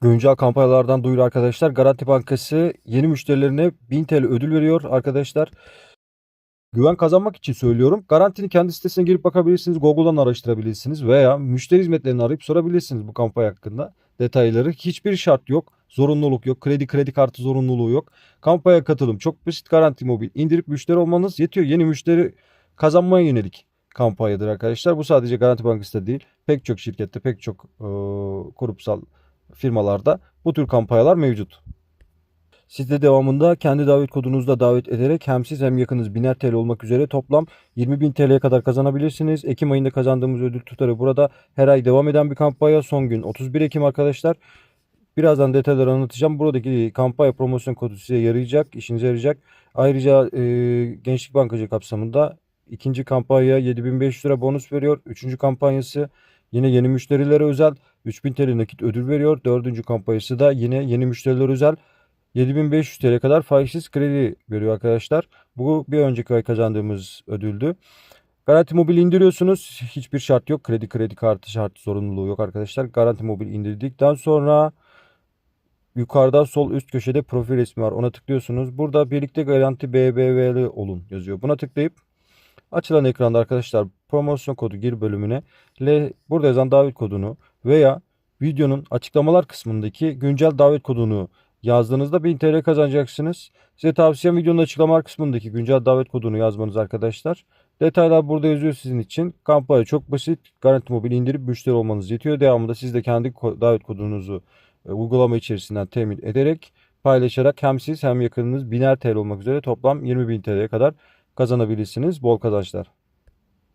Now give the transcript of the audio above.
Güncel kampanyalardan duyuru arkadaşlar. Garanti Bankası yeni müşterilerine 1000 TL ödül veriyor arkadaşlar. Güven kazanmak için söylüyorum. Garantinin kendi sitesine girip bakabilirsiniz. Google'dan araştırabilirsiniz veya müşteri hizmetlerini arayıp sorabilirsiniz bu kampanya hakkında. Detayları hiçbir şart yok. Zorunluluk yok. Kredi kredi kartı zorunluluğu yok. Kampanya katılım çok basit. Garanti Mobil indirip müşteri olmanız yetiyor. Yeni müşteri kazanmaya yönelik kampanyadır arkadaşlar. Bu sadece Garanti Bankası'da değil. Pek çok şirkette, pek çok e, kurumsal firmalarda bu tür kampanyalar mevcut. Siz de devamında kendi davet kodunuzla davet ederek hem siz hem yakınız 1000'er TL olmak üzere toplam 20.000 TL'ye kadar kazanabilirsiniz. Ekim ayında kazandığımız ödül tutarı burada her ay devam eden bir kampanya. Son gün 31 Ekim arkadaşlar. Birazdan detayları anlatacağım. Buradaki kampanya promosyon kodu size yarayacak, işinize yarayacak. Ayrıca e, Gençlik Bankacı kapsamında ikinci kampanya 7500 lira bonus veriyor. Üçüncü kampanyası yine yeni müşterilere özel 3000 TL nakit ödül veriyor. Dördüncü kampanyası da yine yeni müşterilere özel 7500 TL kadar faizsiz kredi veriyor arkadaşlar. Bu bir önceki ay kazandığımız ödüldü. Garanti Mobil indiriyorsunuz. Hiçbir şart yok. Kredi kredi kartı şartı zorunluluğu yok arkadaşlar. Garanti Mobil indirdikten sonra yukarıda sol üst köşede profil resmi var. Ona tıklıyorsunuz. Burada birlikte garanti BBV'li olun yazıyor. Buna tıklayıp açılan ekranda arkadaşlar promosyon kodu gir bölümüne L burada yazan davet kodunu veya videonun açıklamalar kısmındaki güncel davet kodunu yazdığınızda 1000 TL kazanacaksınız. Size tavsiyem videonun açıklamalar kısmındaki güncel davet kodunu yazmanız arkadaşlar. Detaylar burada yazıyor sizin için. Kampanya çok basit. Garanti Mobil indirip müşteri olmanız yetiyor. Devamında siz de kendi davet kodunuzu e, uygulama içerisinden temin ederek paylaşarak hem siz hem yakınınız 1000'er TL olmak üzere toplam 20.000 TL'ye kadar kazanabilirsiniz. Bol kazançlar.